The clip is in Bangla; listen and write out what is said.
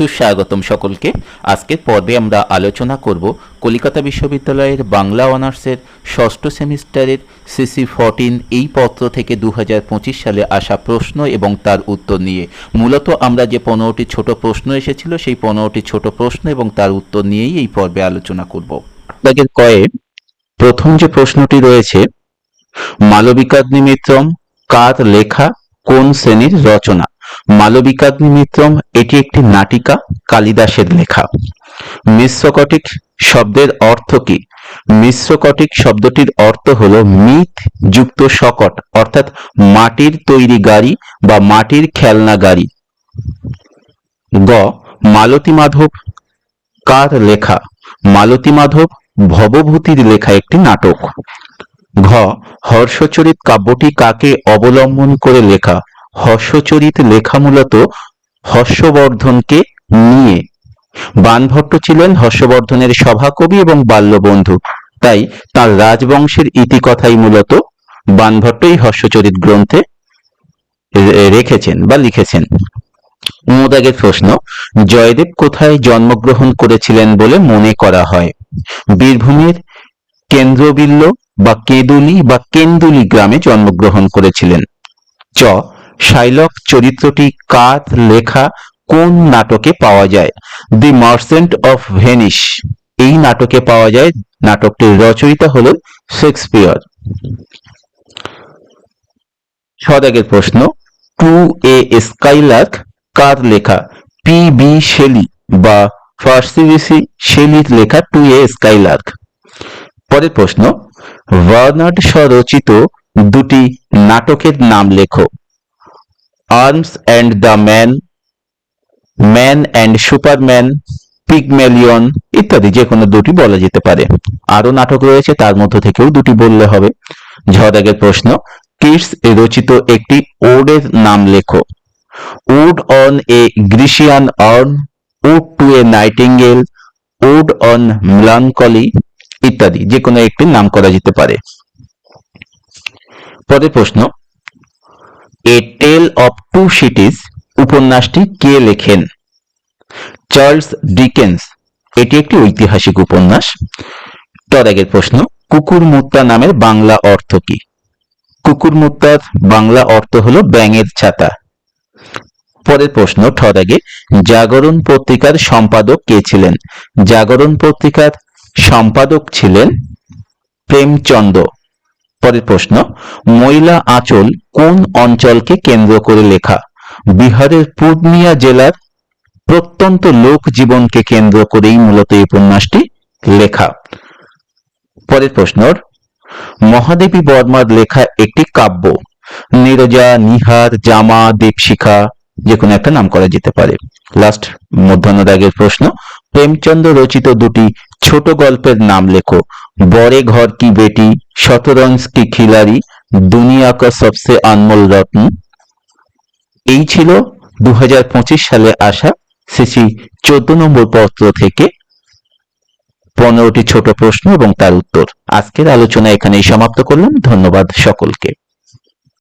সুস্বাগতম সকলকে। আজকের পর্বে আমরা আলোচনা করব কলিকাতা বিশ্ববিদ্যালয়ের বাংলা অনার্সের ষষ্ঠ সেমিস্টারের সিসি ফোরটিন এই পত্র থেকে দু হাজার পঁচিশ সালে আসা প্রশ্ন এবং তার উত্তর নিয়ে। মূলত আমরা যে পনেরোটি ছোট প্রশ্ন এসেছিল, সেই পনেরোটি ছোট প্রশ্ন এবং তার উত্তর নিয়েই এই পর্বে আলোচনা করব। দাগের কয়ে প্রথম যে প্রশ্নটি রয়েছে, মালবিকাগ্নিমিত্রম কার লেখা কোন শ্রেণির রচনা? মালবিকাগ্নিমিত্রম, এটি একটি নাটিকা, কালিদাসের লেখা। মিশ্রকটিক শব্দের অর্থ কি? মিশ্রকটিক শব্দটির অর্থ হলো মিথ যুক্ত শকট, অর্থাৎ মাটির তৈরি গাড়ি বা মাটির খেলনা গাড়ি। গ মালতী মাধব কার লেখা? মালতী মাধব ভবভূতির লেখা একটি নাটক। ঘ, হর্ষচরিত কাব্যটি কাকে অবলম্বন করে লেখা? হর্ষচরিত লেখা মূলত হর্ষবর্ধনকে নিয়ে। বানভট্ট ছিলেন হর্ষবর্ধনের সভাকবি এবং বাল্যবন্ধু। তাই তার রাজবংশের ইতিকথাই মূলত বানভট্ট এই হর্ষচরিত গ্রন্থে রেখেছেন বা লিখেছেন। উমদাগের প্রশ্ন, জয়দেব কোথায় জন্মগ্রহণ করেছিলেন বলে মনে করা হয়? বীরভূমের কেন্দ্রবিল্ল বা কেঁদুলি বা কেন্দুলি গ্রামে জন্মগ্রহণ করেছিলেন। চ শাইলক চরিত্রটি কার লেখা কোন নাটকে পাওয়া যায়? The merchant of Venice. এই নাটকে পাওয়া যায়। নাটকটির রচয়িতা হল শেক্সপিয়র। সদাগের প্রশ্ন, টু এ স্কাইলার্ক কার লেখা? পি বি শেলি বা ফার্সিবিসি শেলির লেখা টু এ স্কাইলার্ক। পরের প্রশ্ন, ভার্নার্ড স্বরচিত দুটি নাটকের নাম লেখো। Arms and the man man and superman Pygmalion ইত্যাদি, যে কোনো দুটি বলা যেতে পারে। আরও নাটক রয়েছে, তার মধ্য থেকেও দুটি বললে হবে। ঝদাগের প্রশ্ন এ রচিত একটি ওডের নাম লেখো। Ode on a Grecian urn ode to a nightingale ode on melancholy ইত্যাদি, যে কোনো একটি নাম করা যেতে পারে। পরের প্রশ্ন a tale of two cities উপন্যাসটি কে লেখেন? চার্লস ডিকেন্স, এটি একটি ঐতিহাসিক উপন্যাস। তদাগের প্রশ্ন, কুকুর মুত্তা নামের বাংলা অর্থ কি? কুকুর মুত্তার বাংলা অর্থ হলো ব্যাঙের ছাতা। পরের প্রশ্ন ঠদাগে জাগরণ পত্রিকার সম্পাদক কে ছিলেন? জাগরণ পত্রিকার সম্পাদক ছিলেন প্রেমচন্দ্র পরের প্রশ্ন, ময়লা আঁচল কোন অঞ্চলকে কেন্দ্র করে লেখা? বিহারের পূর্ণিয়া জেলার প্রত্যন্ত লোক জীবনকে কেন্দ্র করেই মূলত এই উপন্যাসটি লেখা। পরের প্রশ্ন, মহাদেবী বর্মার লেখা একটি কাব্য, নীরজা, নিহার, জামা, দীপশিখা, যে কোনো একটা নাম করা যেতে পারে। লাস্ট মধ্যাহ্ন দাগের প্রশ্ন, প্রেমচন্দ্র রচিত দুটি ছোট গল্পের নাম লেখো। বড়ে ঘর কি বেটি, শতরঞ্জ কি খিলাড়ি, দুনিয়া কা সবসে আনমোল রত্ন। এই ছিল দু হাজার পঁচিশ সালে আসা সিসি চোদ্দ নম্বর পত্র থেকে পনেরোটি ছোট প্রশ্ন এবং তার উত্তর। আজকের আলোচনা এখানেই সমাপ্ত করলাম। ধন্যবাদ সকলকে।